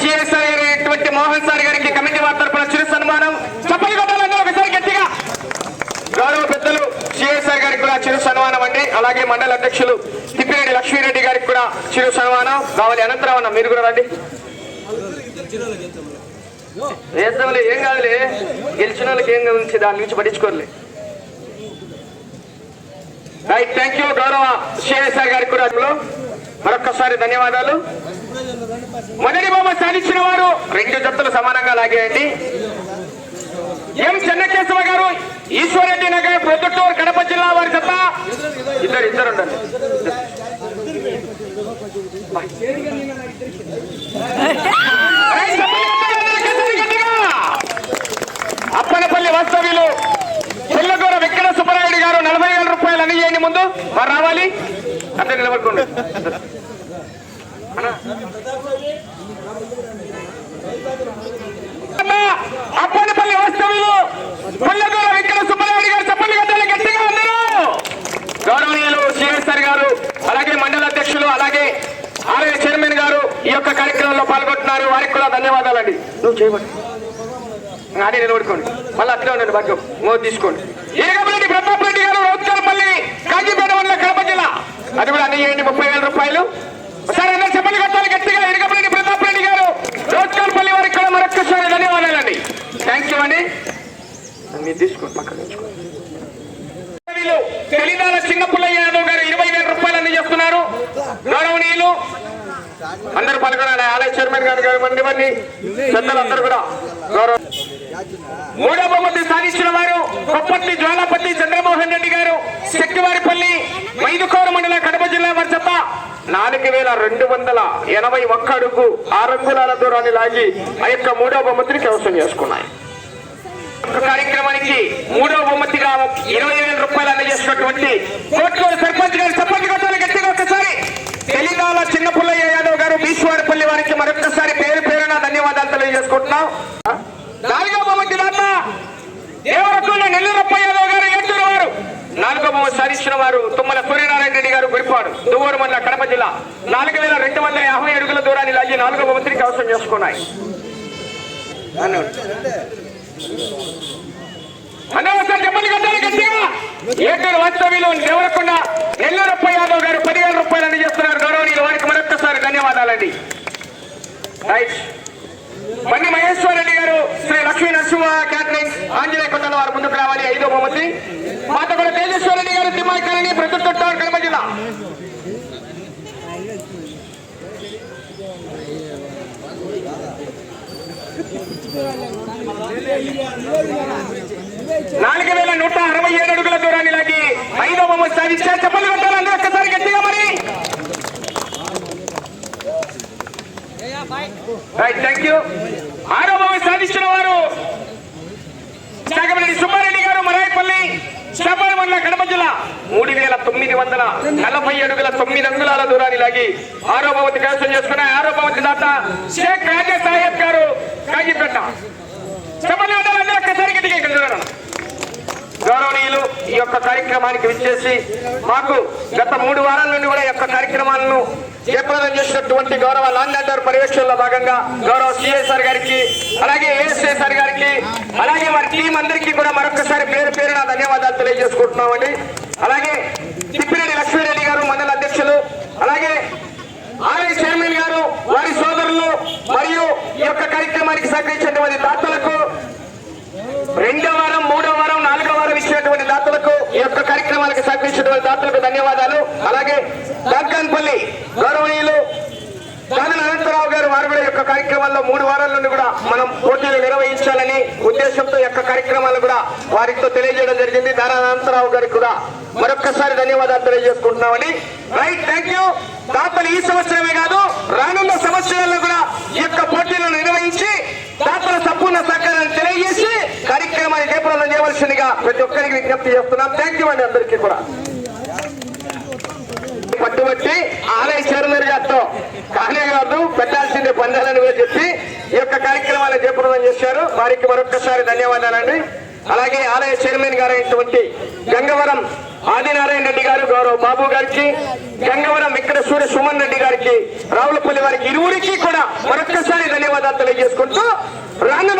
CSI అయినటువంటి Mohan sir గారికి committee వారి తరపున చిరు సన్మానం. చప్పలు కొట్టాలంటే ఒకసారి గట్టిగా. గౌరవ పెద్దలు సిఎస్ఆర్ గారికి కూడా చిరు సన్మానం అండి. అలాగే మండల అధ్యక్షులు తిప్పిరెడ్డి లక్ష్మీరెడ్డి గారికి కూడా చిరు సన్మానం. కావాలి అనంతరం అన్న మీరు కూడా రండి. వేద్దాంలే ఏం కాదులే. గెలిచిన వాళ్ళకి ఏం గురించి దాని నుంచి పట్టించుకోరులే. రైట్ థ్యాంక్ యూ గౌరవ సిఎస్ఆర్ గారికి కూడా. మరొక్కసారి ధన్యవాదాలు. మొదటి వారు రెండు జట్టులు సమానంగా లాగేయండి ఎం చెన్నకేశవ గారు ఈశ్వరెడ్డి నగర్ ప్రొద్దుటూరు కడప జిల్లా వారి జత. ఇద్దరు ఇద్దరు ఉండండి. అప్పనపల్లి వాస్తవ్యులు చెల్లగూర వెంకట సుబ్బరాయుడు గారు నలభై వేల రూపాయలు అని ముందు. మరి రావాలి? అంటే నిలబడుకోండి. అప్పటిపల్లి అన్నా, అప్పనపల్లి వాస్తవ్యులు చెల్లగూర వెంకట సుబ్బారెడ్డి గారు చెప్పండి గట్టాలి గట్టిగా ఉన్నారు గౌరవనీయులు సిఎస్ఆర్ గారు అలాగే మండల అధ్యక్షులు అలాగే ఆర్ఏ చైర్మన్ గారు ఈ యొక్క కార్యక్రమంలో పాల్గొంటున్నారు. వారికి కూడా ధన్యవాదాలండి. నువ్వు చేయబడి అదే నిలబడుకోండి. మళ్ళీ అట్లే ఉండండి భాగ్యం. మోదీ తీసుకోండి. ఏగమరెడ్డి ప్రతాప్ రెడ్డి గారు రౌత్కల్పల్లి కాజీపేట వల్ల కడప జిల్లా. అది కూడా అన్ని చేయండి ముప్పై వేల రూపాయలు సరే అందరూ చెప్పండి కట్టాలి గట్టిగా ఎరగమరెడ్డి ప్రతాప్ రెడ్డి గారు రౌత్కల్పల్లి వారికి కూడా మరొక్కసారి ధన్యవాదాలండి థ్యాంక్ యూ అండి మీరు తీసుకోండి పక్కన ఉంచుకోండి వీళ్ళు తెలినాల యాదవ్ గారు ఇరవై వేల రూపాయలు అందజేస్తున్నారు. గౌరవనీయులు అందరు పాల్గొనాలి ఆలయ చైర్మన్ గారు కానివ్వండి ఇవన్నీ పెద్దలు అందరూ కూడా గౌరవ మూడో బహుమతి సాధించిన వారు కొప్పటి జ్వాలాపతి చంద్రమోహన్ రెడ్డి గారు శక్తివారిపల్లి మైదుకోర మండల కడప జిల్లా వారి చెప్ప నాలుగు వేల రెండు వందల ఎనభై ఒక్క అడుగు ఆరు అంగుళాల దూరాన్ని లాగి ఆ యొక్క మూడో బహుమతిని కవసం చేసుకున్నాయి. కార్యక్రమానికి మూడో బహుమతిగా ఇరవై ఉన్నటువంటి కోట్లూరు సర్పంచ్ గారు సర్పంచ్ గారు గట్టిగా ఒకసారి తెలంగాణ చిన్నపుల్లయ్య యాదవ్ గారు బీశ్వారపల్లి వారికి మరొకసారి పేరు పేరున ధన్యవాదాలు తెలియజేసుకుంటున్నాం. నాలుగో బహుమతి దాత దేవరకొండ నెల్లూరప్ప యాదవ్ గారు ఏటూరు వారు. నాలుగో బహుమతి సాధించిన వారు తుమ్మల సూర్యనారాయణ రెడ్డి గారు గురిపాడు దువ్వూరు మండల కడప జిల్లా. నాలుగు వేల రెండు వందల యాభై అడుగుల దూరాన్ని లాగి నాలుగో బహుమతిని కవసం చేసుకున్నాయి. ధన్యవాదాలు. చెప్పండి కట్టాలి గట్టిగా. ఏటూరు వాస్తవ్యులు నిలవకుండా నెల్లూరప్ప యాదవ్ గారు పదివేల రూపాయలు అందజేస్తున్నారు. గౌరవనీయులు వారికి మరొక్కసారి ధన్యవాదాలండి. రైట్. బండి మహేశ్వర్ రెడ్డి గారు శ్రీ లక్ష్మీ నరసింహ క్యాటరింగ్ ఆంజనేయ కొండల వారు ముందుకు రావాలి. ఐదో బహుమతి. మాత తేజేశ్వర రెడ్డి గారు తిమ్మాయి కాలనీ ప్రతిష్టారు కడప జిల్లా. నాలుగు వేల నూట అరవై ఏడు అడుగుల దూరాన్ని లాగి ఐదవ బొమ్మలు సాధించారు. చెప్పండి కొట్టాలి అందరూ ఒక్కసారి గట్టిగా మరి. రైట్ థ్యాంక్ యూ ఆరో బొమ్మ సాధించిన వారు శాఖపల్లి సుబ్బారెడ్డి గారు మరాయపల్లి శాపాలి మండల కడప జిల్లా. వందల నలభై అడుగుల తొమ్మిది అంగుళాల దూరాన్ని లాగి ఆరో భవతి కైవసం చేసుకున్న ఆరో భవతి దాత షేక్ రాజే సాహెబ్ గారు కాగిపెట్ట ఒక్కసారి ఇక్కడ గౌరవనీయులు ఈ యొక్క కార్యక్రమానికి విచ్చేసి మాకు గత మూడు వారాల నుండి కూడా ఈ యొక్క కార్యక్రమాలను జయప్రదం చేసినటువంటి గౌరవ లాండ్ పర్యవేక్షణలో భాగంగా గౌరవ సిఎస్ఆర్ గారికి అలాగే ఏఎస్ఎస్ఆర్ గారికి అలాగే వారి టీం అందరికీ కూడా మరొకసారి పేరు పేరున ధన్యవాదాలు తెలియజేసుకుంటున్నామండి. అలాగే తిప్పిరెడ్డి లక్ష్మీరెడ్డి గారు మండల అధ్యక్షులు అలాగే ఆర్ఐ చైర్మన్ గారు వారి సోదరులు మరియు ఈ యొక్క కార్యక్రమానికి సహకరించినటువంటి దాతలకు రెండో వారం మూడో వారం నాలుగో వారం ఇచ్చినటువంటి దాతలకు ఈ యొక్క కార్యక్రమాలకు సహకరించినటువంటి దాతలకు ధన్యవాదాలు. అలాగే దాకాన్పల్లి గౌరవనీయులు దాని అనంతరావు గారు వారు కూడా యొక్క కార్యక్రమాల్లో మూడు వారాల నుండి కూడా మనం పోటీలు నిర్వహించాలని ఉద్దేశంతో యొక్క కార్యక్రమాలు కూడా వారితో తెలియజేయడం జరిగింది. దాని అనంతరావు గారికి కూడా మరొక్కసారి ధన్యవాదాలు తెలియజేసుకుంటున్నామని. రైట్ థ్యాంక్ యూ దాతలు ఈ సంవత్సరమే కాదు రానున్న సంవత్సరాల్లో కూడా ఈ యొక్క పోటీలను నిర్వహించి దాతల సంపూర్ణ సహకారాన్ని తెలియజేసి కార్యక్రమాన్ని జయప్రదం చేయవలసిందిగా ప్రతి ఒక్కరికి విజ్ఞప్తి చేస్తున్నాం. థ్యాంక్ యూ అండి అందరికీ కూడా. పట్టుబట్టి ఆలయ చైర్మన్ గారితో కానీ కాదు పెట్టాల్సిందే పందాలని కూడా చెప్పి ఈ యొక్క కార్యక్రమాన్ని జయప్రదం చేశారు. వారికి మరొక్కసారి ధన్యవాదాలండి. అలాగే ఆలయ చైర్మన్ గారైనటువంటి గంగవరం ఆదినారాయణ రెడ్డి గారు గౌరవ్ బాబు గారికి గంగవరం ఇక్కడ సూర్య సుమన్ రెడ్డి గారికి రావులపల్లి వారికి ఇరువురికి కూడా మరొక్కసారి ధన్యవాదాలు తెలియజేసుకుంటూ రాను